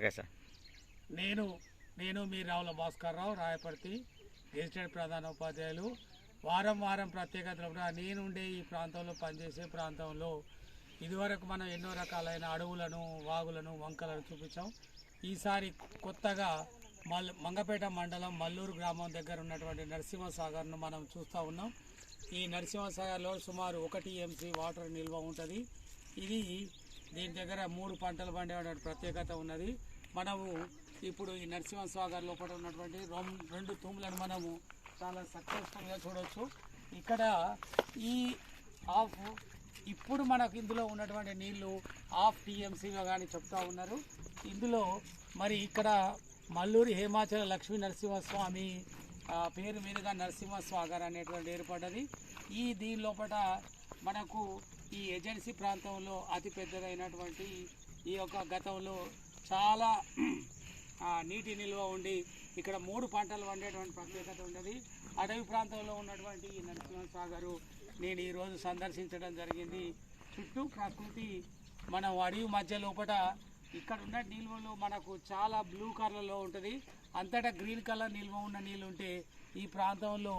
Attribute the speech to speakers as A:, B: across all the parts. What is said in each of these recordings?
A: Okay sir.
B: నేను నేను మీ రావుల భాస్కర్ రావు రాయపర్తి గెజిటెడ్ ప్రధాన ఉపాధ్యాయులు. వారం వారం ప్రత్యేకతలు కూడా నేనుండే ఈ ప్రాంతంలో పనిచేసే ప్రాంతంలో ఇదివరకు మనం ఎన్నో రకాలైన అడవులను వాగులను వంకలను చూపించాం. ఈసారి కొత్తగా మల్ మంగపేట మండలం మల్లూరు గ్రామం దగ్గర ఉన్నటువంటి నరసింహసాగర్ను మనం చూస్తూ ఉన్నాం. ఈ నరసింహసాగర్లో సుమారు ఒకటి ఎంసీ వాటర్ నిల్వ ఉంటుంది. ఇది దీని దగ్గర మూడు పంటలు పండే ప్రత్యేకత ఉన్నది. మనము ఇప్పుడు ఈ నరసింహసాగర్ లోపల ఉన్నటువంటి రెండు తూములను మనము చాలా సక్సెస్ఫుల్గా చూడవచ్చు ఇక్కడ ఈ ఆఫ్ ఇప్పుడు మనకు ఇందులో ఉన్నటువంటి నీళ్ళు హాఫ్ టీఎంసీగా కానీ చెప్తా ఉన్నారు. ఇందులో మరి ఇక్కడ మల్లూరి హేమాచల లక్ష్మీ నరసింహస్వామి పేరు మీదుగా నరసింహస్వాగర్ అనేటువంటి ఏర్పడ్డది. ఈ దీని లోపల మనకు ఈ ఏజెన్సీ ప్రాంతంలో అతి పెద్దదైనటువంటి ఈ యొక్క గతంలో చాలా నీటి నిల్వ ఉండి ఇక్కడ మూడు పంటలు వండేటువంటి ప్రత్యేకత ఉన్నది. అడవి ప్రాంతంలో ఉన్నటువంటి ఈ నరసింహ సాగరు నేను ఈరోజు సందర్శించడం జరిగింది. చుట్టూ ప్రకృతి మనం అడవి మధ్య లోపల ఇక్కడ ఉన్న నిల్వలు మనకు చాలా బ్లూ కలర్లో ఉంటుంది. అంతటా గ్రీన్ కలర్ నిల్వ ఉన్న నీళ్ళు ఉంటే ఈ ప్రాంతంలో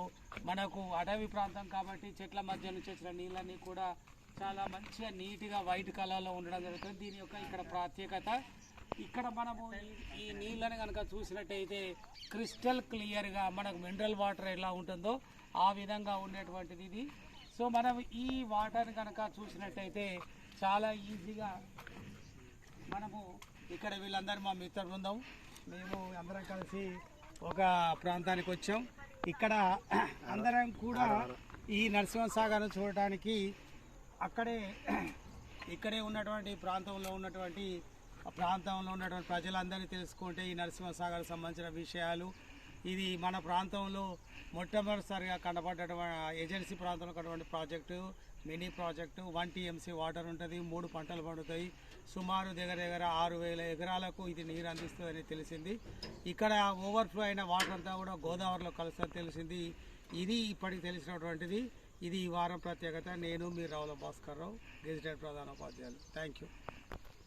B: మనకు అడవి ప్రాంతం కాబట్టి చెట్ల మధ్య నుంచి వచ్చిన నీళ్ళన్నీ కూడా చాలా మంచిగా నీట్గా వైట్ కలర్లో ఉండడం జరుగుతుంది. దీని యొక్క ఇక్కడ ప్రత్యేకత ఇక్కడ మనము ఈ- నీళ్ళని కనుక చూసినట్టయితే క్రిస్టల్ క్లియర్గా మనకు మినరల్ వాటర్ ఎలా ఉంటుందో ఆ విధంగా ఉండేటువంటిది ఇది. సో మనం ఈ వాటర్ని కనుక చూసినట్టయితే చాలా ఈజీగా మనము ఇక్కడ వీళ్ళందరూ మా మిత్ర బృందం. మేము అందరం కలిసి ఒక ప్రాంతానికి వచ్చాం. ఇక్కడ అందరం కూడా ఈ నరసింహసాగర్ చూడటానికి అక్కడే ఇక్కడే ఉన్నటువంటి ప్రాంతంలో ఉన్నటువంటి ప్రాంతంలో ఉన్నటువంటి ప్రజలందరినీ తెలుసుకుంటే ఈ నరసింహసాగర్ సంబంధించిన విషయాలు. ఇది మన ప్రాంతంలో మొట్టమొదటిసారిగా కనబడ్డటువంటి ఏజెన్సీ ప్రాంతంలో కనబడే project mini project. One TMC water ఉంటుంది మూడు పంటలు పండుతాయి. సుమారు దగ్గర దగ్గర ఆరు వేల ఎకరాలకు ఇది నీరు అందిస్తుందని తెలిసింది. ఇక్కడ ఓవర్ఫ్లో అయిన వాటర్ అంతా కూడా గోదావరిలో కలుస్తుందని తెలిసింది. ఇది ఇప్పటికి తెలిసినటువంటిది. ఇది ఈ వారం ప్రత్యేకత. నేను మీ రావుల భాస్కర్ రావు గెజిటెడ్ ప్రధాన ఉపాధ్యాయులు థ్యాంక్ యూ.